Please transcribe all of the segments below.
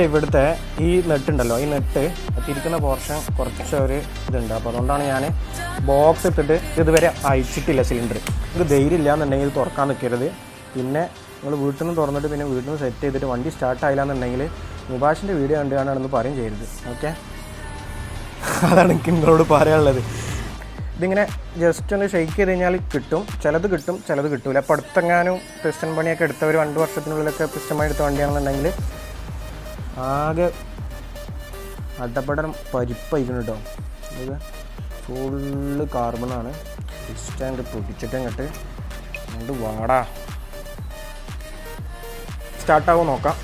ഇതിന്റെ ഇവിടുത്തെ ഈ നെട്ടുണ്ടല്ലോ ഈ നെട്ട് തിരിക്കുന്ന പോർഷൻ കുറച്ച് ഒരു ഇതുണ്ട്. അപ്പോൾ അതുകൊണ്ടാണ് ഞാൻ ബോക്സ് ഇട്ടിട്ട് ഇതുവരെ അയച്ചിട്ടില്ല സിലിണ്ടർ ഇത് ധൈര്യം ഇല്ല എന്നുണ്ടെങ്കിൽ ഇത് തുറക്കാൻ നിൽക്കരുത് പിന്നെ നിങ്ങൾ വീട്ടിൽ നിന്ന് തുറന്നിട്ട് പിന്നെ വീട്ടിൽ നിന്ന് സെറ്റ് ചെയ്തിട്ട് വണ്ടി സ്റ്റാർട്ട് ആയില്ല എന്നുണ്ടെങ്കിൽ മുബാഷിന്റെ വീഡിയോ കണ്ടു കാണാണെന്ന് പറയും ചെയ്യരുത്. ഓക്കെ അതാണ് എനിക്ക് നിങ്ങളോട് പറയാനുള്ളത്. ഇതിങ്ങനെ ജസ്റ്റ് ഒന്ന് ഷെയ്ക്ക് ചെയ്ത് കഴിഞ്ഞാൽ കിട്ടും. ചിലത് കിട്ടും ചിലത് കിട്ടില്ല അപ്പോൾ അടുത്തെങ്ങാനും പിസ്റ്റൺ പണിയൊക്കെ എടുത്തവർ രണ്ട് വർഷത്തിനുള്ളിലൊക്കെ പിസ്റ്റൺ പണി എടുത്ത വണ്ടിയാണെന്നുണ്ടെങ്കിൽ ആകെ അട്ടപ്പടം പരിപ്പായിരിക്കണം കേട്ടോ ഇത് ഫുള്ള് കാർബണാണ് ഇഷ്ടം അങ്ങോട്ട് അങ്ങോട്ട് വാടാ. സ്റ്റാർട്ടാവോ നോക്കാം.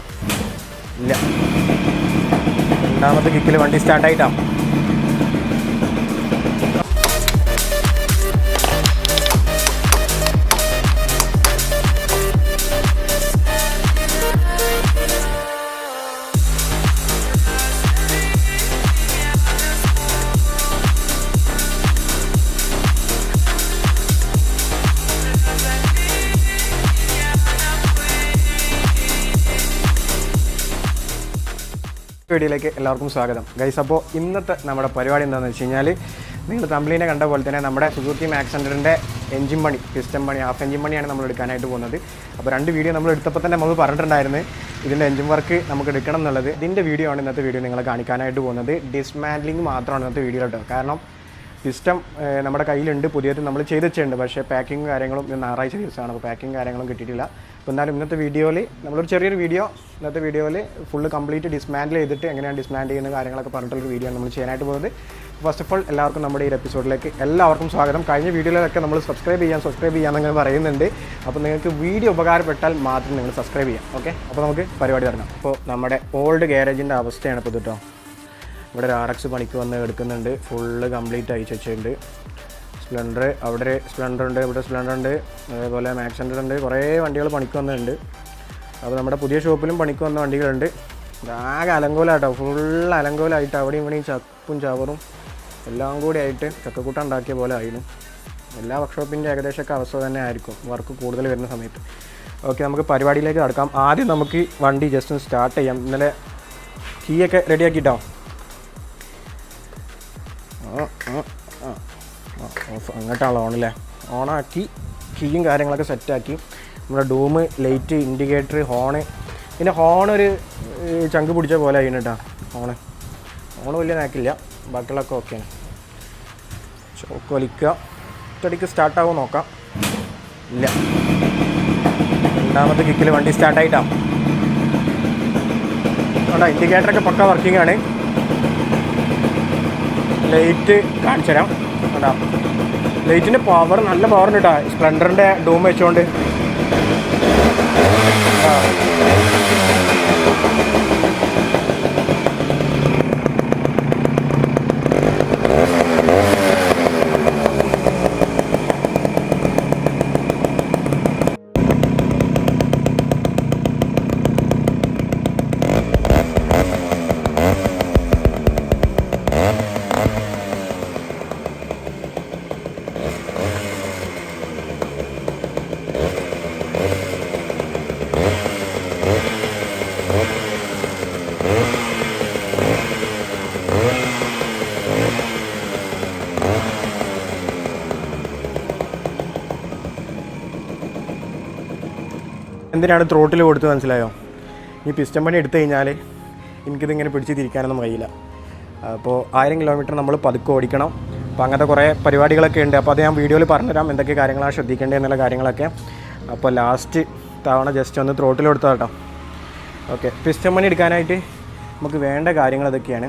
ഇല്ല. രണ്ടാമത്തെ കിക്കിൽ വണ്ടി സ്റ്റാർട്ടായിട്ടാ വീഡിയോയിലേക്ക് എല്ലാവർക്കും സ്വാഗതം. ഗൈസ് അപ്പോൾ ഇന്നത്തെ നമ്മുടെ പരിപാടി എന്താണെന്ന് വെച്ച് കഴിഞ്ഞാൽ നിങ്ങൾ തമ്പ്ലീനെ കണ്ട പോലെ തന്നെ നമ്മുടെ സുസൂക്കി മാക്സ് ഹൺഡ്രഡിന്റെ എഞ്ചിൻ പണി പിസ്റ്റം പണി ഹാഫ് എഞ്ചിൻ പണിയാണ് നമ്മൾ എടുക്കാനായിട്ട് പോകുന്നത്. അപ്പോൾ രണ്ട് വീഡിയോ നമ്മൾ എടുത്തപ്പോൾ തന്നെ നമ്മൾ പറഞ്ഞിട്ടുണ്ടായിരുന്നു ഇതിന്റെ എഞ്ചിൻ വർക്ക് നമുക്ക് എടുക്കണം എന്നുള്ളത്. ഇതിന്റെ വീഡിയോ ആണ് ഇന്നത്തെ വീഡിയോ നിങ്ങളെ കാണിക്കാനായിട്ട് പോകുന്നത്. ഡിസ്മാൻഡ്ലിംഗ് മാത്രമാണ് ഇന്നത്തെ വീഡിയോ കേട്ടോ. കാരണം സിസ്റ്റം നമ്മുടെ കയ്യിലുണ്ട്. പുതിയത് നമ്മൾ ചെയ്ത് വെച്ചിട്ടുണ്ട് പക്ഷേ പാക്കിങ് കാര്യങ്ങളും ഞായറാഴ്ച ദിവസമാണ്. അപ്പോൾ പാക്കിങ് കാര്യങ്ങളും കിട്ടിയിട്ടില്ല. അപ്പോൾ എന്നാലും ഇന്നത്തെ വീഡിയോയിൽ നമ്മളൊരു ചെറിയൊരു വീഡിയോ. ഇന്നത്തെ വീഡിയോയിൽ ഫുള്ള് കംപ്ലീറ്റ് ഡിസ്മാൻഡിൽ ചെയ്തിട്ട് എങ്ങനെയാണ് ഡിസ്മാൻഡ് ചെയ്യുന്ന കാര്യങ്ങളൊക്കെ പറഞ്ഞിട്ടുള്ള വീഡിയോ നമ്മൾ ചെയ്യാനായിട്ട് പോകുന്നത്. ഫസ്റ്റ് ഓഫ് ഓൾ എല്ലാവർക്കും നമ്മുടെ ഈ എപ്പിസോഡിലേക്ക് എല്ലാവർക്കും സ്വാഗതം. കഴിഞ്ഞ വീഡിയോയിലൊക്കെ നമ്മൾ സബ്സ്ക്രൈബ് ചെയ്യാൻ സബ്സ്ക്രൈബ് ചെയ്യാമെന്നങ്ങനെ പറയുന്നുണ്ട്. അപ്പോൾ നിങ്ങൾക്ക് വീഡിയോ ഉപകാരപ്പെട്ടാൽ മാത്രം നിങ്ങൾ സബ്സ്ക്രൈബ് ചെയ്യാം. ഓക്കെ അപ്പോൾ നമുക്ക് പരിപാടി തുടങ്ങാം. അപ്പോൾ നമ്മുടെ ഓൾഡ് ഗാരേജിന്റെ അവസ്ഥയാണ് ഇപ്പോൾ കേട്ടോ ഇവിടെ ഒരു ആർ എക്സ് പണിക്ക് വന്ന് എടുക്കുന്നുണ്ട്. ഫുള്ള് കംപ്ലീറ്റ് ആയി വെച്ചിട്ടുണ്ട്. സ്പ്ലെൻഡർ അവിടെ സ്പ്ലെൻഡർ ഉണ്ട് ഇവിടെ സ്പ്ലെൻഡർ ഉണ്ട്. അതേപോലെ മാക്സ് ഹൺഡ്രഡ് ഉണ്ട്. കുറേ വണ്ടികൾ പണിക്ക് വന്നിട്ടുണ്ട്. അപ്പോൾ നമ്മുടെ പുതിയ ഷോപ്പിലും പണിക്ക് വന്ന വണ്ടികളുണ്ട്. ആകെ അലങ്കോലാട്ടോ. ഫുൾ അലങ്കോലായിട്ട് അവിടെയും ഇവിടെയും ചപ്പും ചവറും എല്ലാം കൂടി ആയിട്ട് ചക്കക്കൂട്ട ഉണ്ടാക്കിയ പോലെ ആയിരുന്നു. എല്ലാ വർക്ക്ഷോപ്പിന്റെ ഏകദേശമൊക്കെ അവസ്ഥ തന്നെ ആയിരിക്കും. വർക്ക് കൂടുതൽ വരുന്ന സമയത്ത്. ഓക്കെ നമുക്ക് പരിപാടിയിലേക്ക് നടക്കാം ആദ്യം നമുക്ക് വണ്ടി ജസ്റ്റ് ഒന്ന് സ്റ്റാർട്ട് ചെയ്യാം. ഇന്നലെ കീയൊക്കെ റെഡിയാക്കിയിട്ടോ അങ്ങോട്ടാണ് ഓണല്ലേ ഓണാക്കി കീയും കാര്യങ്ങളൊക്കെ സെറ്റാക്കി നമ്മുടെ ഡൂമ് ലൈറ്റ് ഇൻഡിക്കേറ്റർ ഹോണ് പിന്നെ ഹോൺ ഒരു ചങ്ക് പിടിച്ച പോലെ ആയിരുന്നു കേട്ടോ ഹോണ് ഹോണ് വലിയ നാക്കില്ല. ബാക്കിയുള്ളതൊക്കെ ഓക്കെയാണ് ചോക്ക് വലിക്കുക. ഒറ്റടിക്ക് സ്റ്റാർട്ടാവും നോക്കാം. ഇല്ല. രണ്ടാമത്തെ കിക്കിൽ വണ്ടി സ്റ്റാർട്ടായിട്ടാണ് ഇൻഡിക്കേറ്ററൊക്കെ പക്ക വർക്കിംഗ് ആണ്. ലൈറ്റ് കാണിച്ചു തരാം. കേട്ടോ ലൈറ്റിന്റെ പവർ നല്ല പവർ ഉണ്ട് കേട്ടോ സ്പ്ലെൻഡറിന്റെ ഡൂം വെച്ചുകൊണ്ട് എന്തിനാണ് ത്രോട്ടിൽ കൊടുത്ത് മനസ്സിലായോ? ഈ പിസ്റ്റം പണി എടുത്തു കഴിഞ്ഞാൽ എനിക്കിതിങ്ങനെ പിടിച്ച് തിരിക്കാനൊന്നും കഴിയില്ല. അപ്പോൾ ആയിരം കിലോമീറ്റർ നമ്മൾ പതുക്കെ ഓടിക്കണം. അപ്പോൾ അങ്ങനത്തെ കുറേ പരിപാടികളൊക്കെ ഉണ്ട്. അപ്പോൾ അത് ഞാൻ വീഡിയോയിൽ പറഞ്ഞുതരാം. എന്തൊക്കെ കാര്യങ്ങളാണ് ശ്രദ്ധിക്കേണ്ടത് എന്നുള്ള കാര്യങ്ങളൊക്കെ. അപ്പോൾ ലാസ്റ്റ് തവണ ജസ്റ്റ് ഒന്ന് ത്രോട്ടിൽ കൊടുത്താൽ കേട്ടോ. ഓക്കെ പിസ്റ്റം പണി എടുക്കാനായിട്ട് നമുക്ക് വേണ്ട കാര്യങ്ങൾ ഇതൊക്കെയാണ്.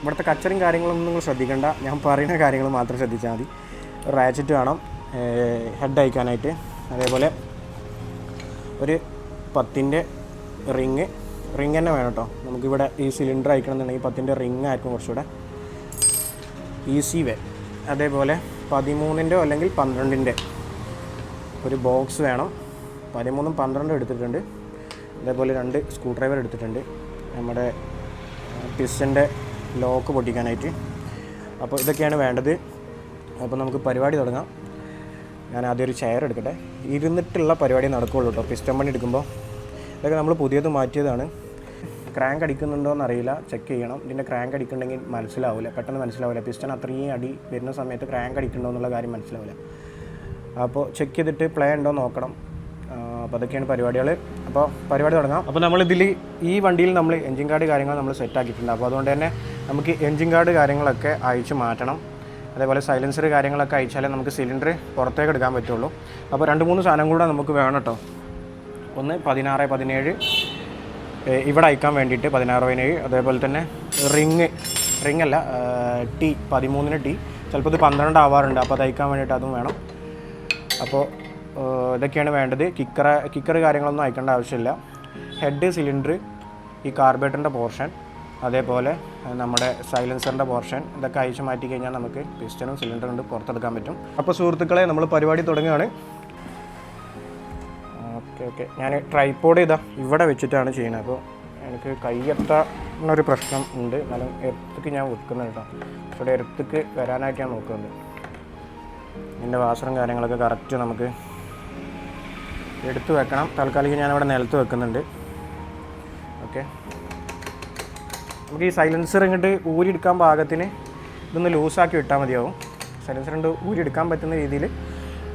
ഇവിടുത്തെ കച്ചറും കാര്യങ്ങളൊന്നും നിങ്ങൾ ശ്രദ്ധിക്കേണ്ട. ഞാൻ പറയുന്ന കാര്യങ്ങൾ മാത്രം ശ്രദ്ധിച്ചാൽ മതി. റാച്ചറ്റ് വേണം. ഹെഡ് അയക്കാനായിട്ട്. അതേപോലെ ഒരു പത്തിന്റെ റിങ് റിങ് തന്നെ വേണം കേട്ടോ. നമുക്കിവിടെ ഈ സിലിണ്ടർ അയക്കണമെന്നുണ്ടെങ്കിൽ പത്തിന്റെ റിങ് ആയിരിക്കും കുറച്ചുകൂടെ. Easy way. അതേപോലെ പതിമൂന്നിന്റെ അല്ലെങ്കിൽ പന്ത്രണ്ടിന്റെ ഒരു ബോക്സ് വേണം. പതിമൂന്നും പന്ത്രണ്ടും എടുത്തിട്ടുണ്ട്. അതേപോലെ രണ്ട് സ്ക്രൂ ഡ്രൈവർ എടുത്തിട്ടുണ്ട്. നമ്മുടെ പിസ്റ്റന്റെ ലോക്ക് പൊട്ടിക്കാനായിട്ട്. അപ്പോൾ ഇതൊക്കെയാണ് വേണ്ടത്. അപ്പോൾ നമുക്ക് പരിപാടി തുടങ്ങാം. ഞാൻ ആദ്യം ഒരു ചെയർ എടുക്കട്ടെ. ഇരുന്നിട്ടുള്ള പരിപാടി നടക്കുകയുള്ളൂ കേട്ടോ പിസ്റ്റം പണി എടുക്കുമ്പോൾ ഇതൊക്കെ നമ്മൾ പുതിയത് മാറ്റിയതാണ്. ക്രാങ്ക് അടിക്കുന്നുണ്ടോ എന്നറിയില്ല. ചെക്ക് ചെയ്യണം. ഇതിന്റെ ക്രാങ്ക് അടിക്കുന്നുണ്ടെങ്കിൽ മനസ്സിലാവില്ല പെട്ടെന്ന് മനസ്സിലാവില്ല പിസ്റ്റൺ അത്രയും അടി വരുന്ന സമയത്ത് ക്രാങ്ക് അടിക്കുന്നുണ്ടോ എന്നുള്ള കാര്യം മനസ്സിലാവില്ല അപ്പോൾ ചെക്ക് ചെയ്തിട്ട് പ്ലേ ഉണ്ടോ നോക്കണം. അപ്പോൾ അതൊക്കെയാണ് പരിപാടികൾ അപ്പോൾ പരിപാടി തുടങ്ങാം. അപ്പോൾ നമ്മൾ നമ്മളിതിൽ ഈ വണ്ടിയിൽ നമ്മൾ എൻജിൻ കാർഡ് കാര്യങ്ങൾ നമ്മൾ സെറ്റ് ആക്കിയിട്ടുണ്ട്. അപ്പോൾ അതുകൊണ്ട് തന്നെ നമുക്ക് എൻജിൻ കാർഡ് കാര്യങ്ങളൊക്കെ അയച്ച് മാറ്റണം. അതേപോലെ സൈലൻസർ കാര്യങ്ങളൊക്കെ അയച്ചാലേ നമുക്ക് സിലിണ്ടർ പുറത്തേക്ക് എടുക്കാൻ പറ്റുള്ളൂ. അപ്പോൾ രണ്ട് മൂന്ന് സാധനം കൂടെ നമുക്ക് വേണം കേട്ടോ. ഒന്ന് പതിനാറ് പതിനേഴ് ഇവിടെ അയക്കാൻ വേണ്ടിയിട്ട് പതിനാറ് പതിനേഴ് അതേപോലെ തന്നെ റിങ് റിങ് അല്ല ടി പതിമൂന്നിന് ടി ചിലപ്പോൾ ഇത് പന്ത്രണ്ട് ആവാറുണ്ട് അപ്പോൾ അത് അയക്കാൻ വേണ്ടിയിട്ട് അതും വേണം. അപ്പോൾ ഇതൊക്കെയാണ് വേണ്ടത്. കിക്കറ കിക്കർ കാര്യങ്ങളൊന്നും അയക്കേണ്ട ആവശ്യമില്ല. ഹെഡ് സിലിണ്ടർ ഈ കാർബേറ്ററിന്റെ പോർഷൻ അതേപോലെ നമ്മുടെ സൈലൻസറിന്റെ പോർഷൻ ഇതൊക്കെ അയച്ചു മാറ്റി കഴിഞ്ഞാൽ നമുക്ക് പിസ്റ്റനും സിലിണ്ടറും കൊണ്ട് പുറത്തെടുക്കാൻ പറ്റും. അപ്പോൾ സുഹൃത്തുക്കളെ നമ്മൾ പരിപാടി തുടങ്ങുകയാണ്. Okay okay. ഞാൻ ട്രൈപ്പോഡ് ഇതാ ഇവിടെ വെച്ചിട്ടാണ് ചെയ്യുന്നത്. അപ്പോൾ എനിക്ക് കയ്യെത്താനൊരു പ്രശ്നം ഉണ്ട്. എന്നാലും എർത്തക്ക് ഞാൻ വെക്കുന്നുണ്ട് കേട്ടോ. ഇവിടെ എർത്തക്ക് വരാനായിട്ട് ഞാൻ നോക്കുന്നത് ഇതിന്റെ വാസറും കാര്യങ്ങളൊക്കെ കറക്റ്റ് നമുക്ക് എടുത്തു വെക്കണം. തൽക്കാലികം ഞാനിവിടെ നിലത്ത് വെക്കുന്നുണ്ട്. ഓക്കെ. നമുക്ക് ഈ സൈലൻസർ ഇങ്ങോട്ട് ഊരിയെടുക്കാൻ പാകത്തിന് ഇതൊന്ന് ലൂസാക്കി വിട്ടാൽ മതിയാവും. സൈലൻസർ കൊണ്ട് ഊരിയെടുക്കാൻ പറ്റുന്ന രീതിയിൽ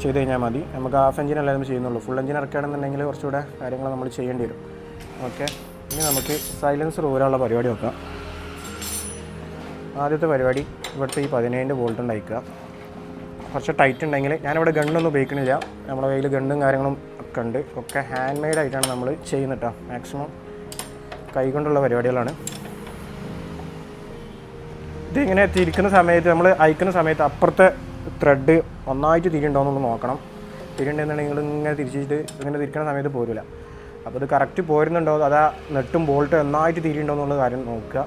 ചെയ്ത് കഴിഞ്ഞാൽ മതി. നമുക്ക് ഹാഫ് എഞ്ചിൻ അല്ലാതെ നമ്മൾ ചെയ്യുന്നുള്ളൂ. ഫുൾ എഞ്ചിൻ ഇറക്കുകയാണെന്നുണ്ടെങ്കിൽ കുറച്ചുകൂടെ കാര്യങ്ങൾ നമ്മൾ ചെയ്യേണ്ടി വരും. ഓക്കെ. ഇനി നമുക്ക് സൈലൻസർ ഊരാനുള്ള പരിപാടി നോക്കാം. ആദ്യത്തെ പരിപാടി ഇവിടുത്തെ ഈ പതിനേഴിന്റെ വോൾട്ട് ഉണ്ടായിക്കുക. കുറച്ച് ടൈറ്റ് ഉണ്ടെങ്കിൽ ഞാനിവിടെ ഗണ്ണൊന്നും ഉപയോഗിക്കണില്ല. നമ്മുടെ കയ്യിൽ ഗണ്ണും കാര്യങ്ങളും ഒക്കെ ഉണ്ട്. ഒക്കെ ഹാൻഡ് മെയ്ഡായിട്ടാണ് നമ്മൾ ചെയ്യുന്നത് കേട്ടോ മാക്സിമം കൈകൊണ്ടുള്ള പരിപാടികളാണ്. ഇത് ഇങ്ങനെ തിരിക്കുന്ന സമയത്ത് നമ്മൾ അയക്കുന്ന സമയത്ത് അപ്പുറത്തെ ത്രെഡ് ഒന്നായിട്ട് തിരിയുണ്ടോയെന്നൊന്ന് നോക്കണം. തിരിയുണ്ടെന്നുണ്ടെങ്കിൽ ഇങ്ങനെ തിരിച്ചിട്ട് ഇങ്ങനെ തിരിക്കുന്ന സമയത്ത് പോരില്ല അപ്പോൾ ഇത് കറക്റ്റ് പോരുന്നുണ്ടോ? അതാ നെട്ടും ബോൾട്ട് ഒന്നായിട്ട് തിരിയുണ്ടോ എന്നുള്ള കാര്യം നോക്കുക.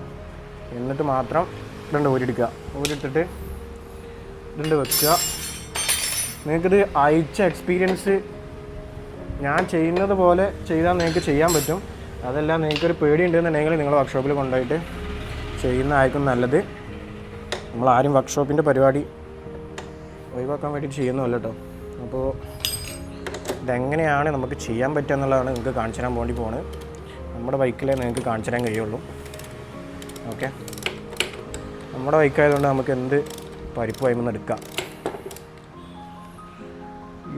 എന്നിട്ട് മാത്രം രണ്ട് ഊരിയെടുക്കുക. ഊരിയെടുത്തിട്ട് രണ്ട് വെക്കുക. നിങ്ങൾക്കിത് അയച്ച എക്സ്പീരിയൻസ് ഞാൻ ചെയ്യുന്നത് പോലെ ചെയ്താൽ നിങ്ങൾക്ക് ചെയ്യാൻ പറ്റും. അതെല്ലാം നിങ്ങൾക്കൊരു പേടി ഉണ്ടെന്നുണ്ടെങ്കിൽ നിങ്ങൾ വർക്ക്ഷോപ്പിൽ കൊണ്ടുപോയിട്ട് ചെയ്യുന്നതായിരിക്കും നല്ലത്. നമ്മൾ ആരും വർക്ക്ഷോപ്പിന്റെ പരിപാടി ഒഴിവാക്കാൻ വേണ്ടിയിട്ട് ചെയ്യുന്നുമല്ല കേട്ടോ അപ്പോൾ ഇതെങ്ങനെയാണ് നമുക്ക് ചെയ്യാൻ പറ്റുക എന്നുള്ളതാണ് നിങ്ങൾക്ക് കാണിച്ചു തരാൻ വേണ്ടി പോണ് നമ്മുടെ ബൈക്കിലേ നിങ്ങൾക്ക് കാണിച്ചു തരാൻ കഴിയുള്ളൂ. ഓക്കെ? നമ്മുടെ ബൈക്കായതുകൊണ്ട് നമുക്ക് എന്ത് പരിപ്പ് വൈമെന്ന് എടുക്കാം.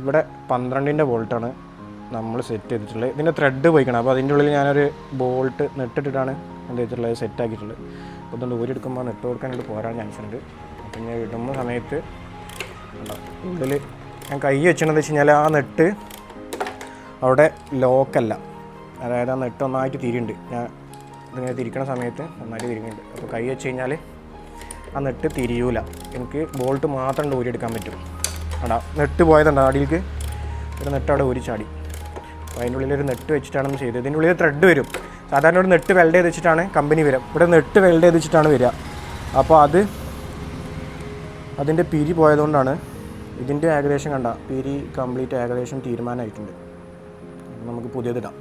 ഇവിടെ പന്ത്രണ്ടിന്റെ ബോൾട്ടാണ് നമ്മൾ സെറ്റ് ചെയ്തിട്ടുള്ളത്. ഇതിന്റെ ത്രെഡ് പോയിക്കണം. അപ്പോൾ അതിന്റെ ഉള്ളിൽ ഞാനൊരു ബോൾട്ട് നെട്ടിട്ടിട്ടാണ് എന്ത് ചെയ്തിട്ടുള്ളത്? സെറ്റ് ആക്കിയിട്ടുള്ളത്. അപ്പോൾ ഇതുകൊണ്ട് ഊരിയെടുക്കുമ്പോൾ നെട്ട് കൊടുക്കാനായിട്ട് പോരാൻ ചാൻസ് ഉണ്ട്. അപ്പം ഞാൻ ഇടുന്ന സമയത്ത് ഉള്ളിൽ ഞാൻ കൈ വെച്ചതെന്ന് വെച്ച് കഴിഞ്ഞാൽ ആ നെട്ട് അവിടെ ലോക്കല്ല അതായത് ആ നെട്ട് ഒന്നായിട്ട് തിരിയുണ്ട് ഞാൻ ഇതിങ്ങനെ തിരിക്കണ സമയത്ത് നന്നായിട്ട് തിരിക്കുന്നുണ്ട് അപ്പോൾ കൈ വെച്ച് കഴിഞ്ഞാൽ ആ നെട്ട് തിരിയൂല. എനിക്ക് ബോൾട്ട് മാത്രം ഊരിയെടുക്കാൻ പറ്റും. അടാ നെട്ട് പോയതുണ്ട് അടിയിലേക്ക് ഒരു നെട്ട് അവിടെ ഊരി ചാടി അപ്പോൾ അതിന്റെ ഉള്ളിൽ ഒരു നെട്ട് വെച്ചിട്ടാണ് ചെയ്തത്. ഇതിന്റെ ഉള്ളിൽ ത്രെഡ് വരും. സാധാരണ ഇവിടെ നെട്ട് വെൽഡ് ചെയ്ത് വെച്ചിട്ടാണ് കമ്പനി വരിക. ഇവിടെ നെട്ട് വെൽഡ് ചെയ്ത് വെച്ചിട്ടാണ് വരിക. അപ്പോൾ അത് അതിന്റെ പിരി പോയതുകൊണ്ടാണ് ഇതിന്റെ ഏകദേശം കണ്ട പിരി കംപ്ലീറ്റ് ഏകദേശം തീരുമാനമായിട്ടുണ്ട്. നമുക്ക് പുതിയതിടാം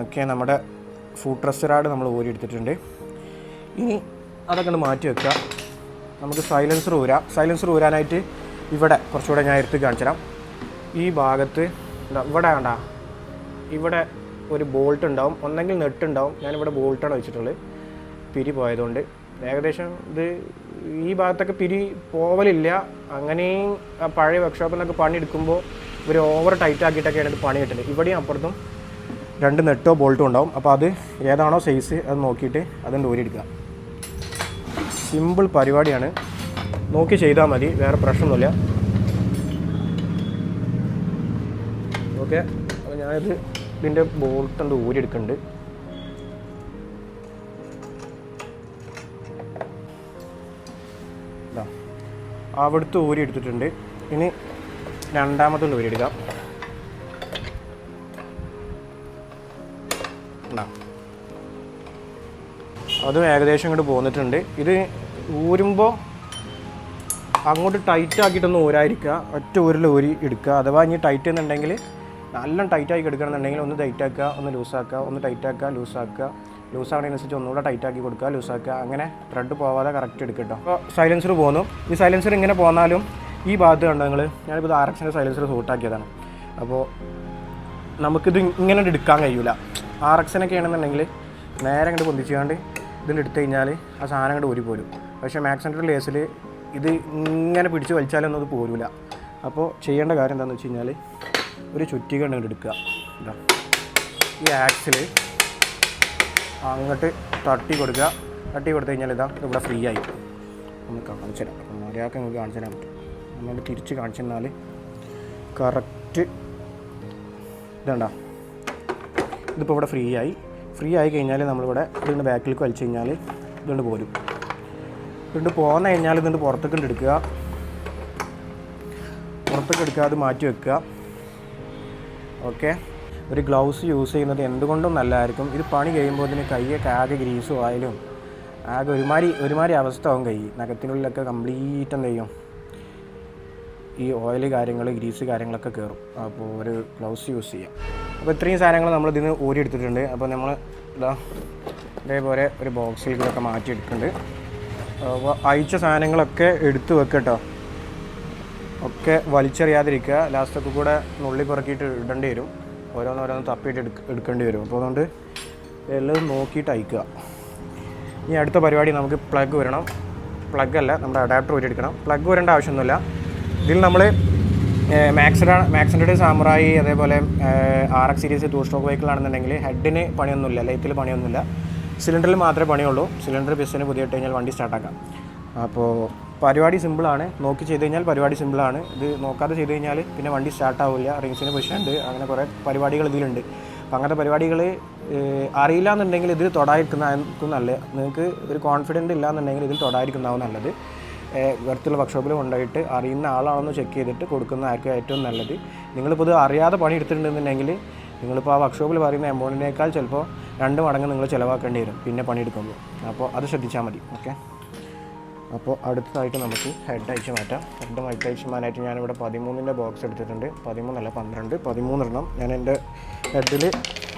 ഓക്കെ നമ്മുടെ ഫുഡ് ട്രസ്റ്ററാട് നമ്മൾ ഊരി എടുത്തിട്ടുണ്ട്. ഇനി അതൊക്കെ ഒന്ന് മാറ്റി വെക്കുക. നമുക്ക് സൈലൻസർ ഊരാം. സൈലൻസർ ഊരാനായിട്ട് ഇവിടെ കുറച്ചുകൂടെ ഞാൻ എടുത്ത് കാണിച്ചു തരാം ഈ ഭാഗത്ത് ഇവിടെ വേണ്ട ഇവിടെ ഒരു ബോൾട്ട് ഉണ്ടാവും. ഒന്നെങ്കിൽ നെട്ട് ഉണ്ടാവും. ഞാനിവിടെ ബോൾട്ടാണ് വെച്ചിട്ടുള്ളത്. പിരി പോയതുകൊണ്ട്. ഏകദേശം ഇത് ഈ ഭാഗത്തൊക്കെ പിരി പോവലില്ല. അങ്ങനെയും ആ പഴയ വർക്ക്ഷോപ്പിൽ നിന്നൊക്കെ പണിയെടുക്കുമ്പോൾ ഇവർ ഓവർ ടൈറ്റ് ആക്കിയിട്ടൊക്കെയാണ് ഇത് പണി കിട്ടുന്നത് ഇവിടെയും അപ്പുറത്തും രണ്ട് നെട്ടോ ബോൾട്ടോ ഉണ്ടാവും. അപ്പോൾ അത് ഏതാണോ സൈസ് അത് നോക്കിയിട്ട് അതുകൊണ്ട് ഊരിയെടുക്കുക സിമ്പിൾ പരിപാടിയാണ്. നോക്കി ചെയ്താൽ മതി. വേറെ പ്രശ്നമൊന്നുമില്ല. ഓക്കെ. അപ്പോൾ ഞാനിത് ഇതിന്റെ ബോൾട്ട് എന്ത് ഊരിയെടുക്കുന്നുണ്ട് അവിടുത്തെ ഊരി എടുത്തിട്ടുണ്ട്. ഇനി രണ്ടാമതൊന്ന് ഊരി എടുക്കാം. അതും ഏകദേശം ഇങ്ങോട്ട് പോന്നിട്ടുണ്ട്. ഇത് ഊരുമ്പോൾ അങ്ങോട്ട് ടൈറ്റ് ആക്കിയിട്ടൊന്നും ഊരായിരിക്കുക ഒറ്റ ഊരിൽ ഊരി എടുക്കുക. അഥവാ ഇനി ടൈറ്റ് എന്നുണ്ടെങ്കിൽ നല്ല ടൈറ്റ് ആക്കി എടുക്കണമെന്നുണ്ടെങ്കിൽ ഒന്ന് ടൈറ്റ് ആക്കുക ഒന്ന് ലൂസാക്കുക ഒന്ന് ടൈറ്റ് ആക്കുക ലൂസാക്കുക ലൂസ് ആവുന്നതിനനുസരിച്ച് ഒന്നുകൂടെ ടൈറ്റ് ആക്കി കൊടുക്കുക ലൂസാക്കുക അങ്ങനെ ത്രെഡ് പോവാതെ കറക്റ്റ് എടുക്കട്ടോ അപ്പോൾ സൈലൻസർ പോന്നു. ഈ സൈലൻസർ ഇങ്ങനെ പോന്നാലും ഈ ഭാഗത്ത് കണ്ടോ നിങ്ങൾ ഞാനിപ്പോൾ ആർ എക്സിന്റെ സൈലൻസർ സൂട്ടാക്കിയതാണ്. അപ്പോൾ നമുക്കിത് ഇങ്ങനെ എടുക്കാൻ കഴിയില്ല ആർ എക്സിനൊക്കെ ആണെന്നുണ്ടെങ്കിൽ നേരെ അങ്ങോട്ട് പൊന്തിച്ചുകൊണ്ട് ഇതിൽ എടുത്തു കഴിഞ്ഞാൽ ആ സാധനം അങ്ങോട്ട് ഊരി പോരും പക്ഷേ മാക്സിന്റെ ലേസിൽ ഇത് ഇങ്ങനെ പിടിച്ച് വലിച്ചാലൊന്നും അത് പോരില്ല അപ്പോൾ ചെയ്യേണ്ട കാര്യം എന്താണെന്ന് വെച്ച് കഴിഞ്ഞാൽ ഒരു ചുറ്റിക ഉണ്ടെങ്കിൽ എടുക്കുക. ഇതാ. ഈ ആക്സിൽ അങ്ങോട്ട് തട്ടി കൊടുക്കുക. തട്ടി കൊടുത്തു കഴിഞ്ഞാൽ ഇതാ ഇവിടെ ഫ്രീ ആയി. ഒന്ന് കാണിച്ചു തരാം. മര്യാദയ്ക്ക് നിങ്ങൾക്ക് കാണിച്ചു തരാൻ പറ്റും. നമ്മൾ തിരിച്ച് കാണിച്ചു തന്നാൽ കറക്റ്റ് ഇതണ്ട. ഇതിപ്പോൾ ഇവിടെ ഫ്രീ ആയി. ഫ്രീ ആയി കഴിഞ്ഞാൽ നമ്മളിവിടെ ഇതിന്റെ ബാക്കിലേക്ക് വലിച്ചു കഴിഞ്ഞാൽ ഇതുകൊണ്ട് പോരും. ഇതുകൊണ്ട് പോന്നു കഴിഞ്ഞാൽ ഇതിന്റെ പുറത്തേക്കൊണ്ട് എടുക്കുക. പുറത്തേക്ക് എടുക്കുക അത് മാറ്റി വെക്കുക. ഓക്കെ? ഒരു ഗ്ലൗസ് യൂസ് ചെയ്യുന്നത് എന്തുകൊണ്ടും നല്ലതായിരിക്കും. ഇത് പണി കഴിയുമ്പോൾ ഇതിന് കൈയൊക്കെ ആകെ ഗ്രീസും ആയാലും ആകെ ഒരുമാതിരി ഒരുമാതിരി അവസ്ഥ ആവും കൈ. നഖത്തിനുള്ളിലൊക്കെ കംപ്ലീറ്റ് എന്ത് ചെയ്യും? ഈ ഓയിൽ കാര്യങ്ങൾ ഗ്രീസ് കാര്യങ്ങളൊക്കെ കയറും അപ്പോൾ ഒരു ഗ്ലൗസ് യൂസ് ചെയ്യാം. അപ്പോൾ ഇത്രയും സാധനങ്ങൾ നമ്മൾ ഇതിന് ഊരി എടുത്തിട്ടുണ്ട് അപ്പോൾ നമ്മൾ ഇതാ ഇതേപോലെ ഒരു ബോക്സിൽ ഇതൊക്കെ മാറ്റി എടുക്കുന്നുണ്ട് അപ്പോൾ അയച്ച സാധനങ്ങളൊക്കെ എടുത്തു വെക്കട്ടോ ഒക്കെ വലിച്ചെറിയാതിരിക്കുക. ലാസ്റ്റൊക്കെ കൂടെ നുള്ളി പെറുക്കിയിട്ട് ഇടേണ്ടി വരും. ഓരോന്നോരോന്ന് തപ്പിയിട്ട് എടുക്ക എടുക്കേണ്ടി വരും. അപ്പോൾ അതുകൊണ്ട് എല്ലാം നോക്കിയിട്ട് അയക്കുക. ഇനി അടുത്ത പരിപാടി നമുക്ക് പ്ലഗ് വരണം. പ്ലഗ് അല്ല നമ്മുടെ അഡാപ്റ്റർ ഊരി എടുക്കണം. പ്ലഗ് വരേണ്ട ആവശ്യമൊന്നുമില്ല. ഇതിൽ നമ്മൾ മാക്സിഡ മാക്സിന്റെ സാമ്രായി അതേപോലെ R X series two stroke vehicle ആണെന്നുണ്ടെങ്കിൽ ഹെഡിന് പണിയൊന്നുമില്ല ലൈറ്റിൽ പണിയൊന്നുമില്ല. സിലിണ്ടറിൽ മാത്രമേ പണിയുള്ളൂ. സിലിണ്ടർ പിസ്റ്റിന് പുതിയ ഇട്ട് കഴിഞ്ഞാൽ വണ്ടി സ്റ്റാർട്ടാക്കാം അപ്പോൾ പരിപാടി സിമ്പിളാണ് നോക്കി ചെയ്ത് കഴിഞ്ഞാൽ പരിപാടി സിമ്പിളാണ് ഇത് നോക്കാതെ ചെയ്ത് കഴിഞ്ഞാൽ പിന്നെ വണ്ടി സ്റ്റാർട്ടാവില്ല റിങ്സിന് പ്രശ്നമുണ്ട് അങ്ങനെ കുറേ പരിപാടികൾ ഇതിലുണ്ട്. അപ്പം അങ്ങനത്തെ പരിപാടികൾ അറിയില്ല എന്നുണ്ടെങ്കിൽ ഇതിൽ തൊടായിരിക്കുന്നതായിരിക്കും നല്ലത് നിങ്ങൾക്ക് ഒരു കോൺഫിഡന്റ് ഇല്ല എന്നുണ്ടെങ്കിൽ ഇതിൽ തൊടായിരിക്കുന്നതാവും നല്ലത്. വെറുത്തുള്ള വർക്ക്ഷോപ്പിൽ കൊണ്ടുപോയിട്ട് അറിയുന്ന ആളാണെന്ന് ചെക്ക് ചെയ്തിട്ട് കൊടുക്കുന്നതായിരിക്കും ഏറ്റവും നല്ലത്. നിങ്ങളിപ്പോൾ ഇത് അറിയാതെ പണി എടുത്തിട്ടുണ്ടെന്നുണ്ടെങ്കിൽ നിങ്ങളിപ്പോൾ ആ വർക്ക്ഷോപ്പിൽ പറയുന്ന എമൗണ്ടിനേക്കാൾ ചിലപ്പോൾ രണ്ട് മടങ്ങ് നിങ്ങൾ ചിലവാക്കേണ്ടി വരും. പിന്നെ പണിയെടുക്കുമ്പോൾ. അപ്പോൾ അത് ശ്രദ്ധിച്ചാൽ മതി. ഓക്കെ അപ്പോൾ അടുത്തതായിട്ട് നമുക്ക് ഹെഡ് അയച്ച് മാറ്റാം. ഹെഡ് ഹെഡ് അയച്ച് മാറ്റാനായിട്ട് ഞാനിവിടെ പതിമൂന്നിന്റെ ബോക്സ് എടുത്തിട്ടുണ്ട്. പതിമൂന്നല്ല പന്ത്രണ്ട്. പതിമൂന്നെണ്ണം ഞാൻ എന്റെ ഹെഡിൽ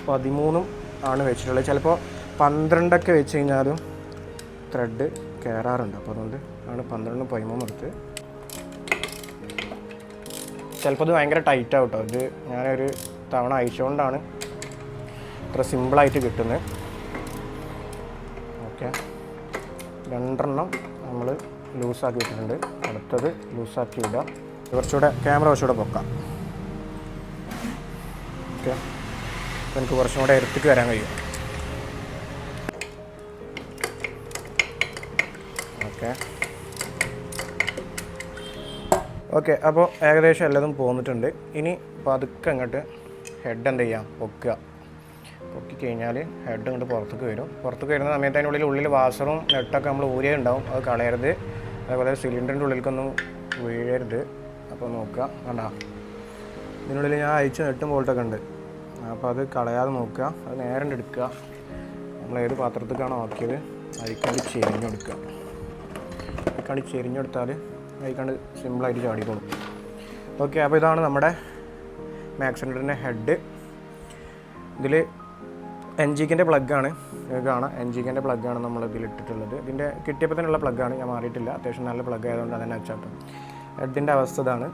പതിമൂന്നും ആണ് വെച്ചിട്ടുള്ളത്. ചിലപ്പോൾ പന്ത്രണ്ടൊക്കെ വെച്ച് കഴിഞ്ഞാലും ത്രെഡ് കയറാറുണ്ട് അപ്പോൾ അതുകൊണ്ട് ആണ് പന്ത്രണ്ടും പതിമൂന്നും എടുത്ത് ചിലപ്പോൾ ഇത് ഭയങ്കര ടൈറ്റ് ആവട്ടോ ഇത് ഞാനൊരു തവണ അയച്ചുകൊണ്ടാണ് ഇത്ര സിമ്പിളായിട്ട് കിട്ടുന്നത്. ഓക്കെ രണ്ടെണ്ണം നമ്മൾ ലൂസാക്കി വെച്ചിട്ടുണ്ട്. അടുത്തത് ലൂസാക്കി ഇടുക. കുറച്ചുകൂടെ ക്യാമറ കുറച്ചുകൂടെ പൊക്കാം. ഓക്കെ. അപ്പോൾ എനിക്ക് കുറച്ചും കൂടെ എടുത്തേക്ക് വരാൻ കഴിയും. ഓക്കെ. ഓക്കെ അപ്പോൾ ഏകദേശം എല്ലാതും പോന്നിട്ടുണ്ട്. ഇനി പതുക്കെ അങ്ങോട്ട് ഹെഡ് എന്ത് ചെയ്യാം പൊക്കുക. പൊക്കി കഴിഞ്ഞാൽ ഹെഡ് ഇങ്ങോട്ട് പുറത്തേക്ക് വരും. പുറത്തേക്ക് വരുന്ന സമയത്ത് അതിന്റെ ഉള്ളിൽ ഉള്ളിൽ വാസറും നെട്ടൊക്കെ നമ്മൾ ഊരിയേ ഉണ്ടാവും അത് കളയരുത്. അതേപോലെ സിലിണ്ടറിന്റെ ഉള്ളിലേക്കൊന്നും വീഴരുത്. അപ്പോൾ നോക്കുക കണ്ടാ? ഇതിനുള്ളിൽ ഞാൻ അയച്ച് നെട്ടും ബോൾട്ടൊക്കെ ഉണ്ട് അപ്പോൾ അത് കളയാതെ നോക്കുക അത് നേരെ എടുക്കുക നമ്മൾ ഏത് പാത്രത്തേക്കാണോ ആക്കിയത് അരിക്കണ്ട് ചെരിഞ്ഞെടുക്കുക അരിക്കണ്ട് ചെരിഞ്ഞെടുത്താൽ അരിക്കണ്ട് സിമ്പിളായിട്ട് ചാടിക്കോളും. ഓക്കെ അപ്പോൾ ഇതാണ് നമ്മുടെ മാക്സിന്റെ ഹെഡ് ഇതിൽ എൻ ജിക്കിന്റെ പ്ലഗ്ഗാണ് കാണാം. എൻ ജിക്കിന്റെ പ്ലഗ്ഗാണ് നമ്മൾ ഇതിൽ ഇട്ടിട്ടുള്ളത്. ഇതിന്റെ തന്നെയുള്ള പ്ലഗ്ഗാണ് ഞാൻ മാറിയിട്ടില്ല. അത്യാവശ്യം നല്ല പ്ലഗ് ആയതുകൊണ്ട് അതിനെ വെച്ചാട്ടോ ഹെഡിന്റെ അവസ്ഥ ഇതാണ്.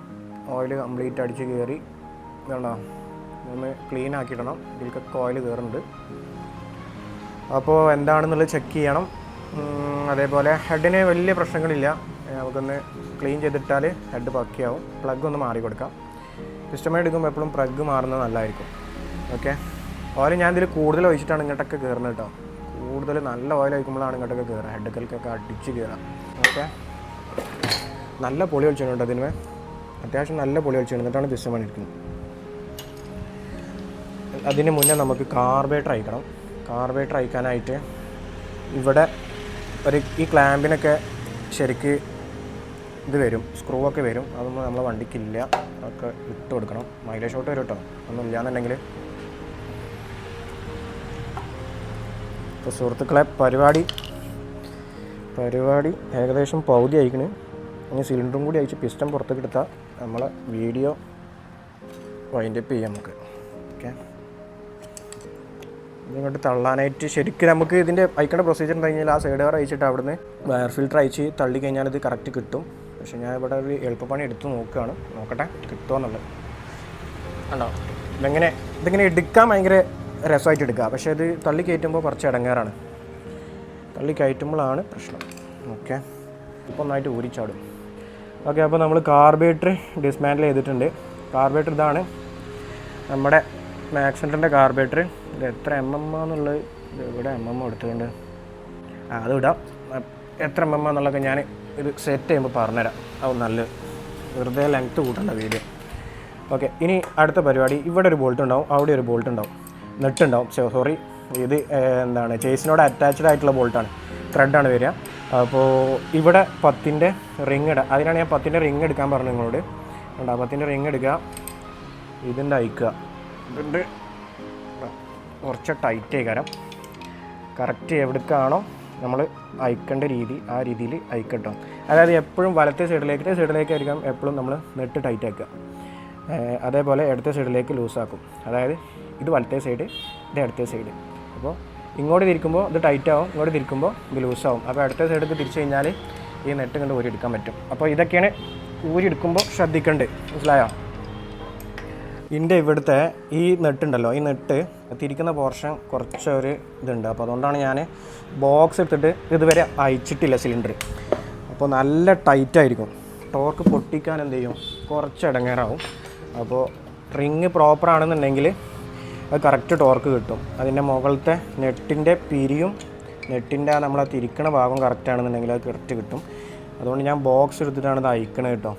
ഓയിൽ കംപ്ലീറ്റ് അടിച്ച് കയറി ഇതാണോ ഒന്ന് ക്ലീൻ ആക്കിയിടണം. ഇതിൽക്കൊക്കെ ഓയിൽ കയറുന്നുണ്ട്. അപ്പോൾ എന്താണെന്നുള്ളത് ചെക്ക് ചെയ്യണം. അതേപോലെ ഹെഡിന് വലിയ പ്രശ്നങ്ങളില്ല. നമുക്കൊന്ന് ക്ലീൻ ചെയ്തിട്ടാൽ ഹെഡ് പക്കിയാവും. പ്ലഗ് ഒന്ന് മാറി കൊടുക്കാം സിസ്റ്റമായി എടുക്കുമ്പോൾ എപ്പോഴും പ്ലഗ് മാറുന്നത് നല്ലതായിരിക്കും. ഓക്കെ? ഓയിൽ ഞാൻ ഇതിൽ കൂടുതൽ ഒഴിച്ചിട്ടാണ് ഇങ്ങോട്ടൊക്കെ കയറുന്നത് കേട്ടോ. കൂടുതൽ നല്ല ഓയിൽ ഒഴിക്കുമ്പോഴാണ് ഇങ്ങോട്ടൊക്കെ കയറുക ഹെഡുകൾക്കൊക്കെ അടിച്ച് കയറാം ഓക്കെ. നല്ല പൊളി ഒഴിച്ചിട്ടുണ്ട് അതിന് അത്യാവശ്യം നല്ല പൊളി ഒഴിച്ചിട്ടുണ്ട്. എന്നിട്ടാണ് പിസ്റ്റം പണിയിരിക്കുന്നത് അതിന് മുന്നേ നമുക്ക് കാർബേറ്റർ അയക്കണം കാർബേറ്റർ അയക്കാനായിട്ട് ഇവിടെ ഒരു ഈ ക്ലാമ്പിനൊക്കെ ശരിക്ക് ഇത് വരും. സ്ക്രൂ ഒക്കെ വരും. അതൊന്നും നമ്മളെ വണ്ടിക്കില്ല. അതൊക്കെ ഇട്ട് കൊടുക്കണം. മൈലേജ് ഷോട്ട് വരും കേട്ടോ. ഒന്നും ഇല്ലാന്നുണ്ടെങ്കിൽ ഇപ്പോൾ സുഹൃത്തുക്കളെ പരിപാടി. പരിപാടി ഏകദേശം പകുതി അയക്കണ് ഇനി സിലിണ്ടറും കൂടി അയച്ച് പിസ്റ്റം പുറത്തേക്ക് എടുത്താൽ നമ്മളെ വീഡിയോ വൈൻഡപ്പ് ചെയ്യാം നമുക്ക്. ഓക്കെ ഇങ്ങോട്ട് തള്ളാനായിട്ട് ശരിക്കും നമുക്ക് ഇതിന്റെ അയക്കേണ്ട പ്രൊസീജിയർ എന്താ കഴിഞ്ഞാൽ ആ സൈഡ് കാർ അയച്ചിട്ട് അവിടുന്ന് വയർ ഫിൽറ്റർ അയച്ച് തള്ളി കഴിഞ്ഞാൽ ഇത് കറക്റ്റ് കിട്ടും. പക്ഷേ ഞാൻ ഇവിടെ ഒരു എളുപ്പപ്പണി എടുത്ത് നോക്കുകയാണ്. നോക്കട്ടെ കിട്ടുമോ എന്നുള്ളത്. കണ്ടോ? ഇതെങ്ങനെ ഇതിങ്ങനെ എടുക്കാൻ ഭയങ്കര രസമായിട്ട് എടുക്കുക പക്ഷേ ഇത് തള്ളി കയറ്റുമ്പോൾ കുറച്ച് ഇടങ്ങേറാണ്. തള്ളി കയറ്റുമ്പോഴാണ് പ്രശ്നം. ഓക്കെ. ഇപ്പോൾ ഒന്നായിട്ട് ഊരിച്ചാടും. ഓക്കെ അപ്പോൾ നമ്മൾ കാർബേറ്റർ ഡിസ്മാൻഡിൽ ചെയ്തിട്ടുണ്ട്. കാർബേറ്റർ ഇതാണ് നമ്മുടെ മാക്സിന്റെ കാർബേറ്റർ ഇത് എത്ര എം എം എന്നുള്ളത് ഇത് ഇവിടെ എം എം എടുത്തിട്ടുണ്ട് ആ അത് വിടാം എത്ര എം എം എന്നുള്ളതൊക്കെ ഞാൻ ഇത് സെറ്റ് ചെയ്യുമ്പോൾ പറഞ്ഞുതരാം. അത് നല്ല വെറുതെ ലെങ്ത്ത് കൂട്ടേണ്ട വീഡിയോ ഓക്കെ ഇനി അടുത്ത പരിപാടി. ഇവിടെ ഒരു ബോൾട്ട് ഉണ്ടാവും. അവിടെ ഒരു ബോൾട്ട് ഉണ്ടാവും. നെട്ട് സോ സോറി ഇത് എന്താണ് ചേസിനോട് അറ്റാച്ച്ഡ് ആയിട്ടുള്ള ബോൾട്ടാണ് ത്രെഡാണ് വരിക. അപ്പോൾ ഇവിടെ പത്തിന്റെ റിങ് ഇടാം അതിനാണ് ഞാൻ പത്തിന്റെ റിങ് എടുക്കാൻ പറഞ്ഞു നിങ്ങളോട്. ഉണ്ടാ പത്തിന്റെ റിങ് എടുക്കുക. ഇതിന്റെ അയക്കുക ഇതിന്റെ കുറച്ച് ടൈറ്റ് ആയിക്കാരം കറക്റ്റ് എവിടേക്കാണോ നമ്മൾ അയക്കേണ്ട രീതി ആ രീതിയിൽ അയക്കട്ടോ. അതായത് എപ്പോഴും വലത്തെ സൈഡിലേക്ക് സൈഡിലേക്കായിരിക്കാം എപ്പോഴും നമ്മൾ നെട്ട് ടൈറ്റ് ആക്കുക. അതേപോലെ ഇടത്തെ സൈഡിലേക്ക് ലൂസാക്കും അതായത് ഇത് വലത്തെ സൈഡ് ഇത് ഇടത്തെ സൈഡ് അപ്പോൾ ഇങ്ങോട്ട് തിരിക്കുമ്പോൾ ഇത് ടൈറ്റ് ആവും ഇങ്ങോട്ട് തിരിക്കുമ്പോൾ ഇത് ലൂസാവും അപ്പോൾ അടുത്ത സൈഡിലേക്ക് തിരിച്ചു കഴിഞ്ഞാൽ ഈ നെട്ട് കണ്ട് ഊരിയെടുക്കാൻ പറ്റും. അപ്പോൾ ഇതൊക്കെയാണ് ഊരിയെടുക്കുമ്പോൾ ശ്രദ്ധിക്കേണ്ടത്. മനസ്സിലായോ? ഇതിന്റെ ഇവിടുത്തെ ഈ നെട്ടുണ്ടല്ലോ ഈ നെട്ട് തിരിക്കുന്ന പോർഷൻ കുറച്ചൊരു ഇതുണ്ട്. അപ്പോൾ അതുകൊണ്ടാണ് ഞാൻ ബോക്സ് എടുത്തിട്ട് ഇതുവരെ അയച്ചിട്ടില്ല സിലിണ്ടർ അപ്പോൾ നല്ല ടൈറ്റായിരിക്കും ടോർക്ക് പൊട്ടിക്കാൻ എന്ത് ചെയ്യും? കുറച്ച് ഇടങ്ങേറാവും. അപ്പോൾ റിങ് പ്രോപ്പർ ആണെന്നുണ്ടെങ്കിൽ അത് കറക്റ്റ് ടോർക്ക് കിട്ടും. അതിന്റെ മുകളിലത്തെ നെട്ടിന്റെ പിരിയും നെട്ടിന്റെ ആ നമ്മളെ തിരിക്കണ ഭാഗം കറക്റ്റ് ആണെന്നുണ്ടെങ്കിൽ അത് കറക്റ്റ് കിട്ടും. അതുകൊണ്ട് ഞാൻ ബോക്സ് എടുത്തിട്ടാണ് ഇത് അയക്കണത് കേട്ടോ.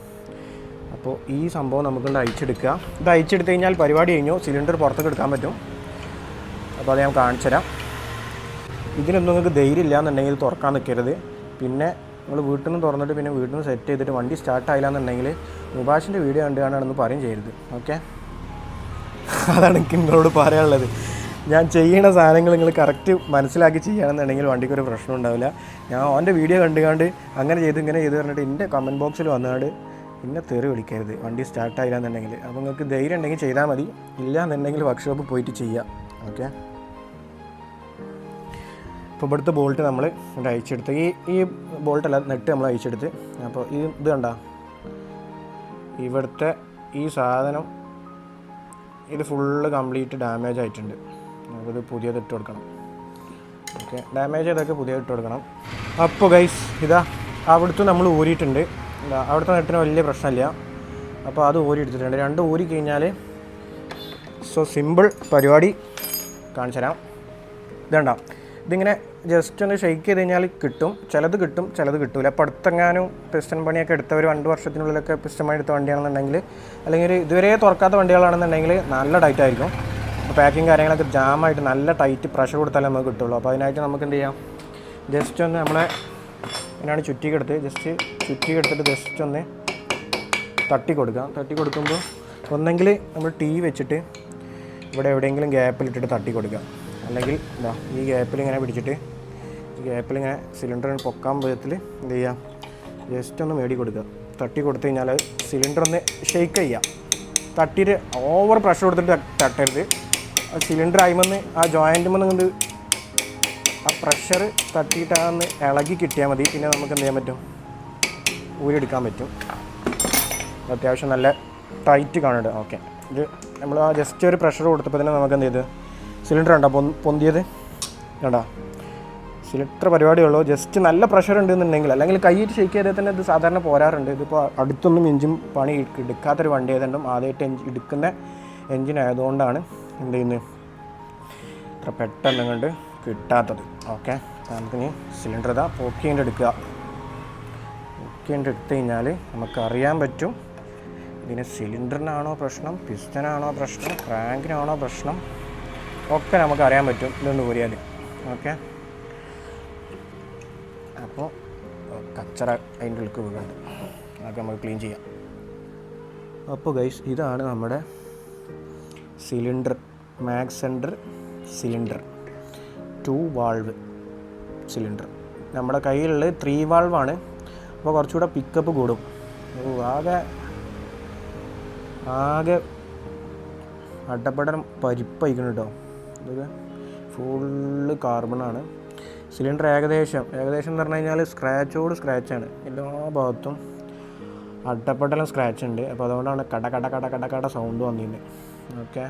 അപ്പോൾ ഈ സംഭവം നമുക്കൊന്ന് അയച്ചെടുക്കുക. ഇത് അയച്ചെടുത്ത് കഴിഞ്ഞാൽ പരിപാടി കഴിഞ്ഞു. സിലിണ്ടർ പുറത്തേക്ക് എടുക്കാൻ പറ്റും. അപ്പോൾ അത് ഞാൻ കാണിച്ചു തരാം. ഇതിനൊന്നും നിങ്ങൾക്ക് ധൈര്യം ഇല്ല എന്നുണ്ടെങ്കിൽ തുറക്കാൻ നിൽക്കരുത്. പിന്നെ നിങ്ങൾ വീട്ടിൽ നിന്ന് തുറന്നിട്ട് പിന്നെ വീട്ടിൽ നിന്ന് സെറ്റ് ചെയ്തിട്ട് വണ്ടി സ്റ്റാർട്ട് എന്നുണ്ടെങ്കിൽ മുബാഷിന്റെ വീഡിയോ കണ്ടു കാണാണെന്ന് പറയും ചെയ്യരുത്. ഓക്കെ അതാണ് എനിക്ക് നിങ്ങളോട് പറയാനുള്ളത്. ഞാൻ ചെയ്യുന്ന സാധനങ്ങൾ നിങ്ങൾ കറക്റ്റ് മനസ്സിലാക്കി ചെയ്യുകയാണെന്നുണ്ടെങ്കിൽ വണ്ടിക്ക് ഒരു പ്രശ്നം ഉണ്ടാവില്ല. ഞാൻ അവന്റെ വീഡിയോ കണ്ടുകാണ്ട് അങ്ങനെ ചെയ്ത് ഇങ്ങനെ ചെയ്ത് പറഞ്ഞിട്ട് എന്റെ കമന്റ് ബോക്സിൽ വന്നുകൊണ്ട് പിന്നെ തെറി വിളിക്കരുത്. വണ്ടി സ്റ്റാർട്ടായില്ല എന്നുണ്ടെങ്കിൽ അപ്പോൾ നിങ്ങൾക്ക് ധൈര്യം ഉണ്ടെങ്കിൽ ചെയ്താൽ മതി. ഇല്ല എന്നുണ്ടെങ്കിൽ വർക്ക്ഷോപ്പ് പോയിട്ട് ചെയ്യാം. ഓക്കെ ഇപ്പോൾ ഇവിടുത്തെ ബോൾട്ട് നമ്മൾ ഇവിടെ അയച്ചെടുത്ത് ഈ ഈ ബോൾട്ടല്ല നെട്ട് നമ്മൾ അയച്ചെടുത്ത് അപ്പോൾ ഈ ഇത് കണ്ട? ഇവിടുത്തെ ഈ സാധനം ഇത് ഫുള്ള് കംപ്ലീറ്റ് ഡാമേജ് ആയിട്ടുണ്ട്. നമുക്കിത് പുതിയത് ഇട്ട് കൊടുക്കണം. ഓക്കെ ഡാമേജ് ചെയ്തൊക്കെ പുതിയത് ഇട്ട് കൊടുക്കണം. അപ്പോൾ ഗൈസ് ഇതാ അവിടുത്തെ നമ്മൾ ഊരിയിട്ടുണ്ട്. അവിടുത്തെ നെട്ടിന് വലിയ പ്രശ്നമില്ല. അപ്പോൾ അത് ഊരി എടുത്തിട്ടുണ്ട്. രണ്ട് ഊരി കഴിഞ്ഞാൽ സോ സിമ്പിൾ പരിപാടി കാണിച്ചു തരാം ഇതുണ്ട? ഇതിങ്ങനെ ജസ്റ്റ് ഒന്ന് ഷെയ്ക്ക് ചെയ്ത് കഴിഞ്ഞാൽ കിട്ടും. ചിലത് കിട്ടും ചിലത് കിട്ടില്ല അപ്പോൾ അടുത്തെങ്ങാനും പിസ്റ്റൺ പണിയൊക്കെ എടുത്ത ഒരു രണ്ട് വർഷത്തിനുള്ളിലൊക്കെ പിസ്റ്റൺ പണി എടുത്ത വണ്ടിയാണെന്നുണ്ടെങ്കിൽ അല്ലെങ്കിൽ ഇതുവരെ തുറക്കാത്ത വണ്ടികളാണെന്നുണ്ടെങ്കിൽ നല്ല ടൈറ്റ് ആയിരിക്കും. അപ്പോൾ പാക്കിങ് കാര്യങ്ങളൊക്കെ ജാമായിട്ട് നല്ല ടൈറ്റ് പ്രഷർ കൊടുത്താലേ നമുക്ക് കിട്ടുള്ളൂ. അപ്പോൾ അതിനായിട്ട് നമുക്ക് എന്ത് ചെയ്യാം? ജസ്റ്റ് ഒന്ന് നമ്മളെ ഇതിനാണ് ചുറ്റിക്കെടുത്ത് ജസ്റ്റ് ചുറ്റിക്കെടുത്തിട്ട് ജസ്റ്റ് ഒന്ന് തട്ടി കൊടുക്കാം തട്ടി കൊടുക്കുമ്പോൾ ഒന്നെങ്കിൽ നമ്മൾ ടീ വെച്ചിട്ട് ഇവിടെ എവിടെയെങ്കിലും ഗ്യാപ്പിലിട്ടിട്ട് തട്ടി കൊടുക്കുക. അല്ലെങ്കിൽ ഇതാ ഈ ഗ്യാപ്പിൽ ഇങ്ങനെ പിടിച്ചിട്ട് ഇങ്ങനെ സിലിണ്ടർ പൊക്കാൻ വിധത്തിൽ എന്ത് ചെയ്യാം? ജസ്റ്റ് ഒന്ന് മേടി കൊടുക്കുക. തട്ടി കൊടുത്തു കഴിഞ്ഞാൽ സിലിണ്ടർ ഒന്ന് ഷെയ്ക്ക് ചെയ്യുക തട്ടിയിട്ട് ഓവർ പ്രഷർ കൊടുത്തിട്ട് തട്ടരുത്. ആ സിലിണ്ടർ ആയിമെന്ന് ആ ജോയിന്റുമെന്ന് കൊണ്ട് ആ പ്രഷർ തട്ടിയിട്ട് അതൊന്ന് ഇളകി കിട്ടിയാൽ മതി. പിന്നെ നമുക്ക് എന്ത് ചെയ്യാൻ പറ്റും? ഊരിയെടുക്കാൻ പറ്റും. അത്യാവശ്യം നല്ല ടൈറ്റ് കാണുന്നുണ്ട്. ഓക്കെ ഇത് നമ്മൾ ആ ജസ്റ്റ് ഒരു പ്രഷർ കൊടുത്തപ്പോൾ തന്നെ നമുക്ക് എന്ത് ചെയ്ത്? സിലിണ്ടർ ഉണ്ടോ പൊന്തിയത്? കണ്ടോ? സിലിണ്ടർ പരിപാടിയുള്ളൂ. ജസ്റ്റ് നല്ല പ്രഷർ ഉണ്ടെന്നുണ്ടെങ്കിൽ അല്ലെങ്കിൽ കൈയിട്ട് ഷെയ്ക്ക് ചെയ്താൽ തന്നെ ഇത് സാധാരണ പോരാറുണ്ട്. ഇതിപ്പോൾ അടുത്തൊന്നും എഞ്ചിൻ പണി എടുക്ക- എടുക്കാത്തൊരു വണ്ടി ആയതുകൊണ്ടും ആദ്യമായിട്ട് എഞ്ചിൻ എടുക്കുന്ന എഞ്ചിൻ ആയതുകൊണ്ടാണ് എന്ത് ചെയ്യുന്നത്? ഇത്ര പെട്ടെന്ന് കണ്ട് കിട്ടാത്തത്. ഓക്കെ നമുക്കിനി സിലിണ്ടർ ഇതാ പോക്കിന്റെ എടുക്കുക. പോക്കിന്റെ എടുത്തു കഴിഞ്ഞാൽ നമുക്കറിയാൻ പറ്റും ഇതിന് സിലിണ്ടറിനാണോ പ്രശ്നം പിസ്റ്റനാണോ പ്രശ്നം ക്രാങ്കിനാണോ പ്രശ്നം ഒക്കെ നമുക്ക് അറിയാൻ പറ്റും. ഇതൊന്ന് പോരിയാൽ ഓക്കെ അപ്പോൾ കച്ചറ അതിന്റെ ഉള്ളിൽ വീഴുന്നുണ്ട്. അതൊക്കെ നമുക്ക് ക്ലീൻ ചെയ്യാം. അപ്പോൾ ഗൈസ് ഇതാണ് നമ്മുടെ cylinder max sender cylinder two valve cylinder നമ്മുടെ കയ്യിലുള്ളത് ത്രീ വാൾവാണ് അപ്പോൾ കുറച്ചുകൂടെ പിക്കപ്പ് കൂടും. ആകെ ആകെ അട്ടപ്പടം പരിപ്പയക്കണം കേട്ടോ. ഇതൊക്കെ ഫുള്ള് കാർബണാണ് സിലിണ്ടർ ഏകദേശം ഏകദേശം എന്ന് പറഞ്ഞു കഴിഞ്ഞാൽ സ്ക്രാച്ചോട് സ്ക്രാച്ചാണ് എല്ലാ ഭാഗത്തും അട്ടപ്പെട്ടെല്ലാം സ്ക്രാച്ച് ഉണ്ട്. അപ്പോൾ അതുകൊണ്ടാണ് കട കട കട കട കട സൗണ്ട് വന്നിരുന്നത് ഓക്കെ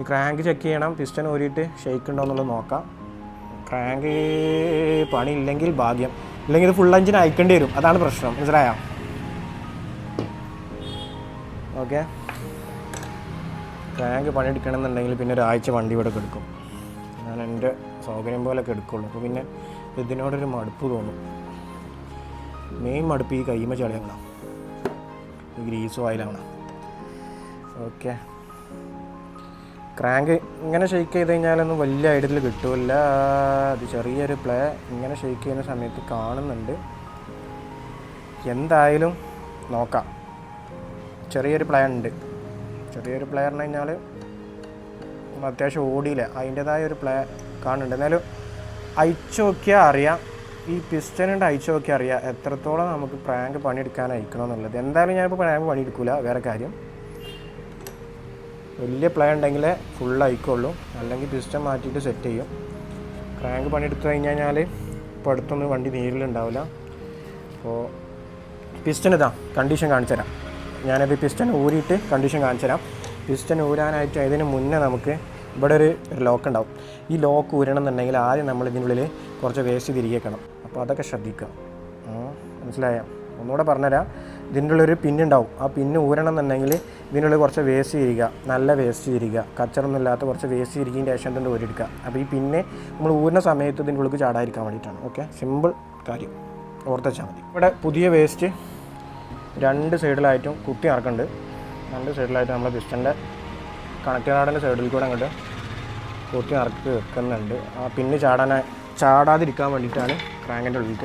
ഈ ക്രാങ്ക് ചെക്ക് ചെയ്യണം. പിസ്റ്റൺ ഊരിയിട്ട് ഷെയ്ക്ക് ഉണ്ടോ എന്നുള്ളത് നോക്കാം. ക്രാങ്ക് പണി ഇല്ലെങ്കിൽ ഭാഗ്യം. ഇല്ലെങ്കിൽ ഇത് ഫുൾ എഞ്ചിന് അയക്കേണ്ടി വരും. അതാണ് പ്രശ്നം. മനസ്സിലായോ? ഓക്കെ ക്രാങ്ക് പണിയെടുക്കണമെന്നുണ്ടെങ്കിൽ പിന്നെ ഒരാഴ്ച വണ്ടി ഇവിടെ കൊടുക്കും ഞാൻ എന്റെ സൗകര്യം പോലെയൊക്കെ എടുക്കുള്ളൂ. അപ്പോൾ പിന്നെ ഇതിനോടൊരു മടുപ്പ് തോന്നും. മെയിൻ മടുപ്പ് ഈ കൈമ ചളിയാണ് ഗ്രീസ് ഓയിലാവണം ഓക്കെ ക്രാങ്ക് ഇങ്ങനെ ഷെയ്ക്ക് ചെയ്ത് കഴിഞ്ഞാലൊന്നും വലിയ ഐഡിയത്തിൽ കിട്ടില്ല. അത് ചെറിയൊരു പ്ലേ ഇങ്ങനെ ഷെയ്ക്ക് ചെയ്യുന്ന സമയത്ത് കാണുന്നുണ്ട്. എന്തായാലും നോക്കാം. ചെറിയൊരു പ്ലേ ഉണ്ട്. ചെറിയൊരു പ്ലേ പറഞ്ഞു കഴിഞ്ഞാൽ അത്യാവശ്യം ഓടിയില്ല. അതിന്റെതായ ഒരു പ്ലേ കാണുന്നുണ്ട്. എന്നാലും അയച്ചു അറിയാം. ഈ പിസ്റ്റനുണ്ട് അയച്ചു നോക്കിയാൽ അറിയാം എത്രത്തോളം നമുക്ക് പ്രാങ്ക് പണിയെടുക്കാനായിരിക്കണം എന്നുള്ളത് എന്തായാലും ഞാനിപ്പോൾ പ്രാങ്ക് പണിയെടുക്കില്ല വേറെ കാര്യം. വലിയ പ്ലേ ഉണ്ടെങ്കിൽ ഫുൾ അയക്കുള്ളൂ അല്ലെങ്കിൽ പിസ്റ്റൻ മാറ്റിയിട്ട് സെറ്റ് ചെയ്യും. ക്രാങ്ക് പണിയെടുത്തു കഴിഞ്ഞ് കഴിഞ്ഞാൽ ഇപ്പോൾ അടുത്തൊന്നും വണ്ടി നീരിലുണ്ടാവില്ല. അപ്പോൾ പിസ്റ്റൺ ഇതാ കണ്ടീഷൻ കാണിച്ചു തരാം. ഞാനത് പിസ്റ്റൺ ഊരിയിട്ട് കണ്ടീഷൻ കാണിച്ചു തരാം. പിസ്റ്റൻ ഊരാനായിട്ട് അതിന് മുന്നേ നമുക്ക് ഇവിടെ ഒരു ഒരു ലോക്ക് ഉണ്ടാവും. ഈ ലോക്ക് ഊരണം എന്നുണ്ടെങ്കിൽ ആദ്യം നമ്മൾ ഇതിനുള്ളിൽ കുറച്ച് വേസ്റ്റ് തിരികെക്കണം അപ്പോൾ അതൊക്കെ ശ്രദ്ധിക്കുക. മനസ്സിലായ? ഒന്നുകൂടെ പറഞ്ഞുതരാം. ഇതിന്റെ ഉള്ളൊരു പിന്നുണ്ടാവും ആ പിന്ന് ഊരണം എന്നുണ്ടെങ്കിൽ ഇതിനുള്ളിൽ കുറച്ച് വേസ്റ്റ് തിരിക നല്ല വേസ്റ്റ് തിരിക കച്ചറൊന്നും ഇല്ലാത്ത കുറച്ച് വേസ്റ്റ് തിരികിന്റെ ശേഷം തന്നെ ഊരിടുക അപ്പോൾ ഈ പിന്നെ നമ്മൾ ഊരുന്ന സമയത്ത് ഇതിന്റെ ഉള്ളിൽ ചാടാതിരിക്കാൻ വേണ്ടിയിട്ടാണ്. ഓക്കെ സിമ്പിൾ കാര്യം. ഓർത്ത് വെച്ചാൽ മതി. ഇവിടെ പുതിയ വേസ്റ്റ് രണ്ട് സൈഡിലായിട്ടും കുത്തി ഇറക്കുന്നുണ്ട് രണ്ട് സൈഡിലായിട്ട് നമ്മൾ പിസ്റ്റന്റെ കണക്റ്റ് കാർഡിന്റെ സൈഡിൽ കൂടെ അങ്ങോട്ട് കുത്തി ഇറക്കി വെക്കുന്നുണ്ട്. ആ പിന്നെ ചാടാൻ ചാടാതിരിക്കാൻ വേണ്ടിയിട്ടാണ് ക്രാങ്കിന്റെ ഉള്ളിൽ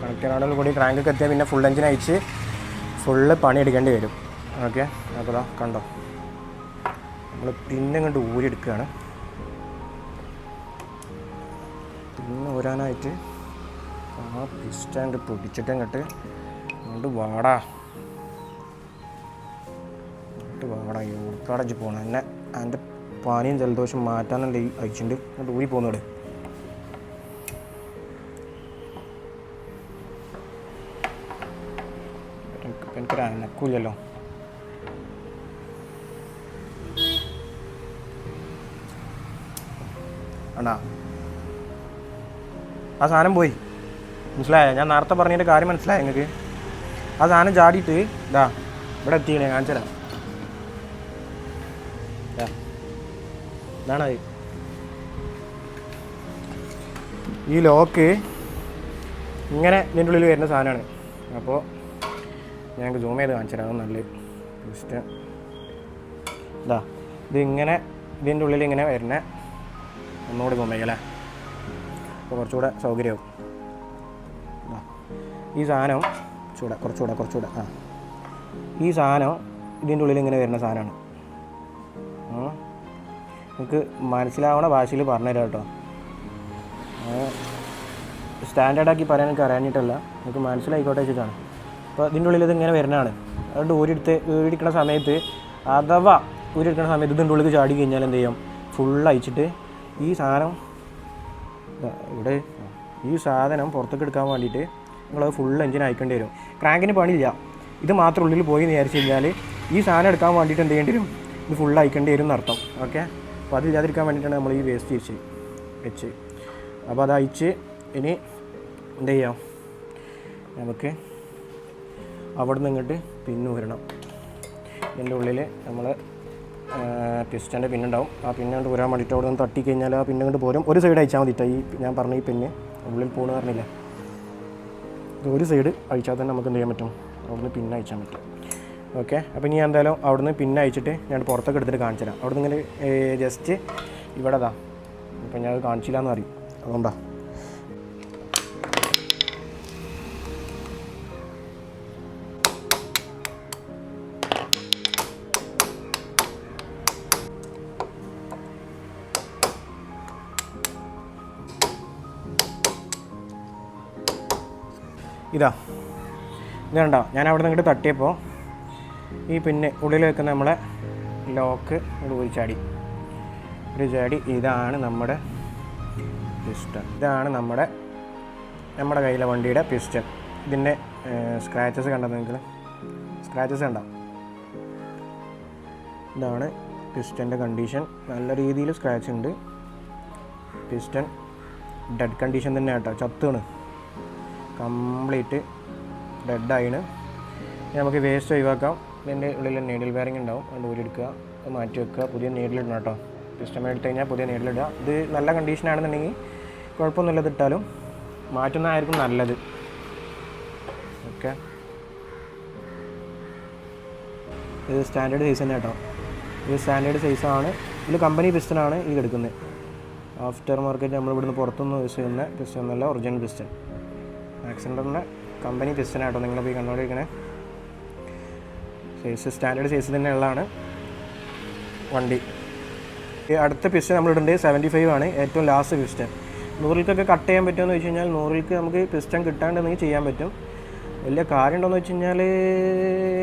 കണക്ട് കൂടി ക്രാങ്കൊക്കെ എത്തിയാൽ പിന്നെ ഫുൾ എഞ്ചിൻ അയച്ച് ഫുള്ള് പണിയെടുക്കേണ്ടി വരും. ഓക്കെ? അപ്പോൾ കണ്ടോ? നമ്മൾ പിന്നെ അങ്ങോട്ട് ഊരിയെടുക്കുകയാണ് പിന്നെ ഊരാനായിട്ട് ആ പിസ്റ്റാണ്ട് പൊടിച്ചിട്ട് അങ്ങോട്ട് അങ്ങോട്ട് വാടാ. അങ്ങോട്ട് വാടാ. യൂർക്കാടച്ച് പോകണം എന്നെ എന്റെ പനിയും ജലദോഷം മാറ്റാനുണ്ട് അയച്ചിട്ടുണ്ട് എന്നിട്ട് ഊരി പോകുന്നുണ്ട് എനിക്ക് എനിക്കൊരു അനക്കൂലല്ലോ അണ്ണാ. ആ സാധനം പോയി. മനസ്സിലായോ? ഞാൻ നേരത്തെ പറഞ്ഞതിന്റെ കാര്യം മനസ്സിലായോ നിങ്ങൾക്ക്? ആ സാധനം ചാടിയിട്ട് ഇതാ ഇവിടെ എത്തിക്കണേ കാണിച്ചു തരാം ഇതാണ് ഈ ലോക്ക് ഇങ്ങനെ ഇതിന്റെ ഉള്ളിൽ വരുന്ന സാധനമാണ്. അപ്പോൾ ഞങ്ങൾക്ക് സൂം ചെയ്ത് കാണിച്ചു തരാം നല്ല ജസ്റ്റ് ഇതാ ഇതിങ്ങനെ ഇതിന്റെ ഉള്ളിൽ ഇങ്ങനെ വരുന്ന ഒന്നുകൂടി സൂം ചെയ്യല്ലേ അപ്പോൾ കുറച്ചുകൂടെ സൗകര്യമാവും. ഈ സാധനം ചൂടെ കുറച്ചുകൂടെ കുറച്ചുകൂടെ ആ. ഈ സാധനം ഇതിന്റെ ഉള്ളിൽ ഇങ്ങനെ വരുന്ന സാധനമാണ്. നമുക്ക് മനസ്സിലാവണ ഭാഷയിൽ പറഞ്ഞുതരാം കേട്ടോ സ്റ്റാൻഡേർഡാക്കി പറയാൻ എനിക്ക് അറിയാഞ്ഞിട്ടല്ല. നമുക്ക് മനസ്സിലായിക്കോട്ടെ വെച്ചിട്ടാണ്. അപ്പോൾ ഇതിന്റെ ഉള്ളിൽ ഇത് ഇങ്ങനെ വരുന്നതാണ്. അതുകൊണ്ട് ഊരിടുത്ത് ഊരിടിക്കുന്ന സമയത്ത് അഥവാ ഊരിടിക്കുന്ന സമയത്ത് ഇതിന്റെ ഉള്ളിൽ ചാടി കഴിഞ്ഞാൽ എന്ത് ചെയ്യും? ഫുൾ അയച്ചിട്ട് ഈ സാധനം ഇവിടെ ഈ സാധനം പുറത്തേക്ക് എടുക്കാൻ വേണ്ടിയിട്ട് നിങ്ങളത് ഫുൾ എഞ്ചിൻ അയക്കേണ്ടി വരും. ക്രാങ്കിന് പണിയില്ല. ഇത് മാത്രം ഉള്ളിൽ പോയി എന്ന് വിചാരിച്ചു കഴിഞ്ഞാൽ ഈ സാധനം എടുക്കാൻ വേണ്ടിയിട്ട് എന്ത് ചെയ്യേണ്ടി വരും? ഇത് ഫുൾ അയക്കേണ്ടി വരും എന്നർത്ഥം. ഓക്കെ അപ്പോൾ അതില്ലാതിരിക്കാൻ വേണ്ടിയിട്ടാണ് നമ്മൾ ഈ വേസ്റ്റ് തിരിച്ച് വെച്ച്. അപ്പോൾ അത് അയച്ച് ഇനി എന്ത് ചെയ്യാം? നമുക്ക് അവിടെ നിന്ന് ഇങ്ങോട്ട് പിന്നു വരണം ഇതിന്റെ ഉള്ളിൽ നമ്മൾ പിസ്റ്റന്റെ പിന്നുണ്ടാവും ആ പിന്നെ കൊണ്ട് പോരാൻ വേണ്ടിയിട്ട് അവിടെ നിന്ന് തട്ടി കഴിഞ്ഞാൽ ആ പിന്നെ കൊണ്ട് പോരും. ഒരു സൈഡ് അയച്ചാൽ മതിട്ടോ ഈ ഞാൻ പറഞ്ഞ ഈ പിന്നെ ഉള്ളിൽ പോകണമെന്ന് പറഞ്ഞില്ല? ഒരു സൈഡ് അയച്ചാൽ തന്നെ നമുക്ക് എന്ത് ചെയ്യാൻ പറ്റും? അവിടുന്ന് പിന്നെ അയച്ചാൽ പറ്റും. ഓക്കെ. അപ്പോൾ ഇനി എന്തായാലും അവിടുന്ന് പിന്നെ അയച്ചിട്ട് ഞാൻ പുറത്തൊക്കെ എടുത്തിട്ട് കാണിച്ചു തരാം അവിടുന്ന് ഇങ്ങനെ ജസ്റ്റ് ഇവിടെ ഇതാ ഇപ്പം ഞാൻ കാണിച്ചില്ല എന്ന് അറിയും അതുകൊണ്ടാ. ഇതാ. ഇത് ഞാൻ അവിടെ നിന്ന് ഇങ്ങോട്ട് തട്ടിയപ്പോൾ ഈ പിന്നെ ഉള്ളിൽ വെക്കുന്ന നമ്മളെ ലോക്ക് ഒരു ചാടി. ഒരു ചാടി. ഇതാണ് നമ്മുടെ പിസ്റ്റൺ. ഇതാണ് നമ്മുടെ നമ്മുടെ കയ്യിലെ വണ്ടിയുടെ പിസ്റ്റൺ. ഇതിന്റെ സ്ക്രാച്ചസ് കണ്ടത് നിങ്ങൾ സ്ക്രാച്ചസ് കണ്ടോ? ഇതാണ് പിസ്റ്റന്റെ കണ്ടീഷൻ നല്ല രീതിയിൽ സ്ക്രാച്ച് ഉണ്ട്. പിസ്റ്റൺ ഡെഡ് കണ്ടീഷൻ തന്നെ കേട്ടോ ചത്താണ്. കംപ്ലീറ്റ് ഡെഡായിന് നമുക്ക് വേസ്റ്റ് ഒഴിവാക്കാം. ഇതിന്റെ ഉള്ളിൽ നീഡിൽ വയറിംഗ് ഉണ്ടാവും. അതുകൊണ്ട് ഊരിയെടുക്കുക അത് മാറ്റി വെക്കുക. പുതിയ നീഡിലിടണം കേട്ടോ. സിസ്റ്റം എടുത്തു കഴിഞ്ഞാൽ പുതിയ നീഡിലിടുക ഇത് നല്ല കണ്ടീഷനാണെന്നുണ്ടെങ്കിൽ കുഴപ്പമൊന്നുമില്ലത് ഇട്ടാലും മാറ്റുന്നതായിരിക്കും നല്ലത്. ഓക്കെ ഇത് സ്റ്റാൻഡേർഡ് സൈസ് തന്നെ കേട്ടോ. ഇത് സ്റ്റാൻഡേർഡ് സൈസാണ് ഇതിൽ കമ്പനി പിസ്റ്റനാണ് ഇത് എടുക്കുന്നത്. ആഫ്റ്റർ മാർക്കറ്റ് നമ്മൾ ഇവിടുന്ന് പുറത്തുനിന്ന് യൂസ് ചെയ്യുന്ന പിസ്റ്റൻ എന്നല്ല ഒറിജിനൽ പിസ്റ്റൻ ആക്സിഡന്റിന്റെ കമ്പനി പിസ്റ്റൻ ആട്ടോ നിങ്ങൾ പോയി കണ്ടുകൊണ്ടിരിക്കണേ സൈസ് സ്റ്റാൻഡേർഡ് സൈസ് തന്നെ ഉള്ളതാണ് വണ്ടി അടുത്ത പിസ്റ്റൻ നമ്മൾ ഇടേണ്ടത് സെവന്റി ഫൈവ് ആണ് ഏറ്റവും ലാസ്റ്റ് പിസ്റ്റൻ നൂറിൽക്കൊക്കെ കട്ട് ചെയ്യാൻ പറ്റുമെന്ന് വെച്ച് കഴിഞ്ഞാൽ നൂറിൽക്ക് നമുക്ക് പിസ്റ്റൻ കിട്ടാണ്ടെന്നെങ്കിൽ ചെയ്യാൻ പറ്റും. വലിയ കാര്യം ഉണ്ടോയെന്ന് വെച്ച് കഴിഞ്ഞാൽ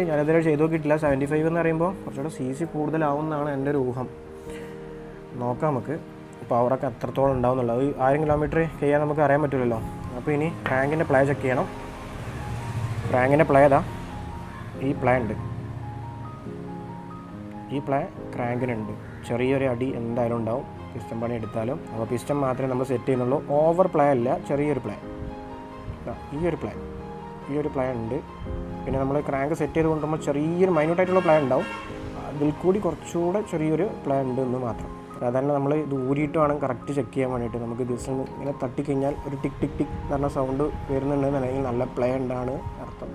ഞാനിതുവരെ ചെയ്ത് നോക്കിയിട്ടില്ല. സെവന്റി ഫൈവ് എന്ന് പറയുമ്പോൾ കുറച്ചുകൂടെ സി സി കൂടുതലാവും എന്നാണ് എന്റെ ഒരു ഊഹം. നോക്കാം നമുക്ക്. പവറൊക്കെ അത്രത്തോളം ഉണ്ടാവും എന്നുള്ളത് ആയിരം കിലോമീറ്റർ ചെയ്യാൻ നമുക്ക് അറിയാൻ പറ്റില്ലല്ലോ. അപ്പോൾ ഇനി ടാങ്കിന്റെ പ്ലേ ചെക്ക് ചെയ്യണം. ടാങ്കിന്റെ പ്ലേ ഏതാ? ഈ പ്ലേ ഉണ്ട്. ഈ പ്ലേ ക്രാങ്കിനുണ്ട്. ചെറിയൊരു അടി എന്തായാലും ഉണ്ടാവും. പിസ്റ്റം പണി എടുത്താലും. അപ്പോൾ പിസ്റ്റം മാത്രമേ നമ്മൾ സെറ്റ് ചെയ്യുന്നുള്ളൂ. ഓവർ പ്ലേ അല്ല ചെറിയൊരു പ്ലേ ഈ ഒരു പ്ലേ ഈ ഒരു പ്ലേ ഉണ്ട്. പിന്നെ നമ്മൾ ക്രാങ്ക് സെറ്റ് ചെയ്ത് കൊണ്ടുപോകുമ്പോൾ ചെറിയൊരു മൈന്യൂട്ടായിട്ടുള്ള പ്ലേ ഉണ്ടാവും. അതിൽ കൂടി കുറച്ചുകൂടെ ചെറിയൊരു പ്ലേ ഉണ്ട് എന്ന് മാത്രം. സാധാരണ നമ്മൾ ഇത് ഊരിയിട്ട് വേണം കറക്റ്റ് ചെക്ക് ചെയ്യാൻ വേണ്ടിയിട്ട്. നമുക്ക് ദിവസം ഇങ്ങനെ തട്ടിക്കഴിഞ്ഞാൽ ഒരു ടിക് ടിക് ടിക് പറഞ്ഞ സൗണ്ട് വരുന്നുണ്ടെന്നുണ്ടെങ്കിൽ നല്ല പ്ലേ ഉണ്ടാണ് അർത്ഥം.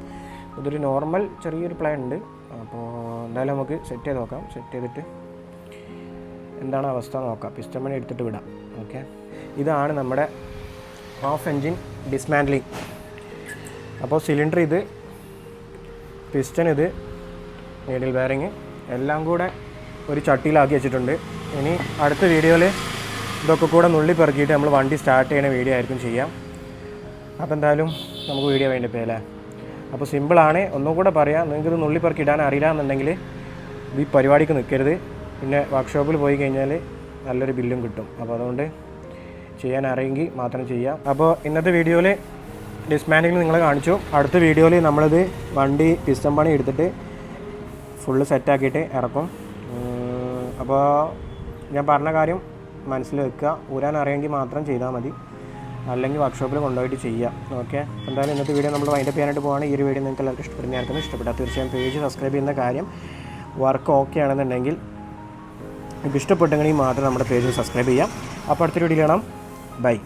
ഇതൊരു നോർമൽ ചെറിയൊരു പ്ലേ ഉണ്ട്. അപ്പോൾ എന്തായാലും നമുക്ക് സെറ്റ് ചെയ്ത് നോക്കാം. സെറ്റ് ചെയ്തിട്ട് എന്താണ് അവസ്ഥ നോക്കാം. പിസ്റ്റം മണി എടുത്തിട്ട് വിടാം. ഓക്കെ ഇതാണ് നമ്മുടെ ഹാഫ് എൻജിൻ ഡിസ്മാൻഡ്ലിങ് അപ്പോൾ സിലിണ്ടർ ഇത് പിസ്റ്റൺ ഇത് നീഡിൽ ബെയറിങ് എല്ലാം കൂടെ ഒരു ചട്ടിയിലാക്കി വെച്ചിട്ടുണ്ട്. ഇനി അടുത്ത വീഡിയോയിൽ ഇതൊക്കെ കൂടെ നുള്ളി പെറുക്കിയിട്ട് നമ്മൾ വണ്ടി സ്റ്റാർട്ട് ചെയ്യുന്ന വീഡിയോ ആയിരിക്കും ചെയ്യാം. അപ്പോൾ എന്തായാലും നമുക്ക് വീഡിയോ വേണ്ടി അല്ലേ? അപ്പോൾ സിമ്പിളാണ്. ഒന്നും കൂടെ പറയാം. നിങ്ങൾക്കിത് നുള്ളിപ്പറക്കി നുള്ളി പെറുക്കി ഇടാൻ അറിയില്ല എന്നുണ്ടെങ്കിൽ ഈ പരിപാടിക്ക് നിൽക്കരുത്. പിന്നെ വർക്ക്ഷോപ്പിൽ പോയി കഴിഞ്ഞാൽ നല്ലൊരു ബില്ലും കിട്ടും. അപ്പോൾ അതുകൊണ്ട് ചെയ്യാൻ അറിയെങ്കിൽ മാത്രം ചെയ്യാം. അപ്പോൾ ഇന്നത്തെ വീഡിയോയിൽ ഡിസ്മാൻഡിങ് നിങ്ങൾ കാണിച്ചു. അടുത്ത വീഡിയോയിൽ നമ്മളിത് വണ്ടി പിസ്റ്റം പണി എടുത്തിട്ട് ഫുള്ള് സെറ്റാക്കിയിട്ട് ഇറക്കും. അപ്പോൾ ഞാൻ പറഞ്ഞ കാര്യം മനസ്സിൽ വെക്കുക. ഊരാൻ അറിയെങ്കിൽ മാത്രം ചെയ്താൽ മതി. അല്ലെങ്കിൽ വർക്ക്ഷോപ്പിൽ കൊണ്ടുപോയിട്ട് ചെയ്യാം. ഓക്കെ എന്തായാലും ഇന്നത്തെ വീഡിയോ നമ്മൾ വൈൻഡപ്പ് ചെയ്യാനായിട്ട് പോവാണ്. ഈ ഒരു വീഡിയോ നിങ്ങൾക്ക് എല്ലാവർക്കും ഇഷ്ടപ്പെടുന്നതായിരിക്കും ഇഷ്ടപ്പെട്ടാൽ തീർച്ചയായും പേജ് സബ്സ്ക്രൈബ് ചെയ്യുന്ന കാര്യം വർക്ക് ഓക്കെ ആണെന്നുണ്ടെങ്കിൽ നിങ്ങൾക്ക് ഇഷ്ടപ്പെട്ടെങ്കിൽ മാത്രം നമ്മുടെ പേജ് സബ്സ്ക്രൈബ് ചെയ്യാം. അപ്പോൾ അടുത്തൊരു വീഡിയോ കാണാം. ബൈ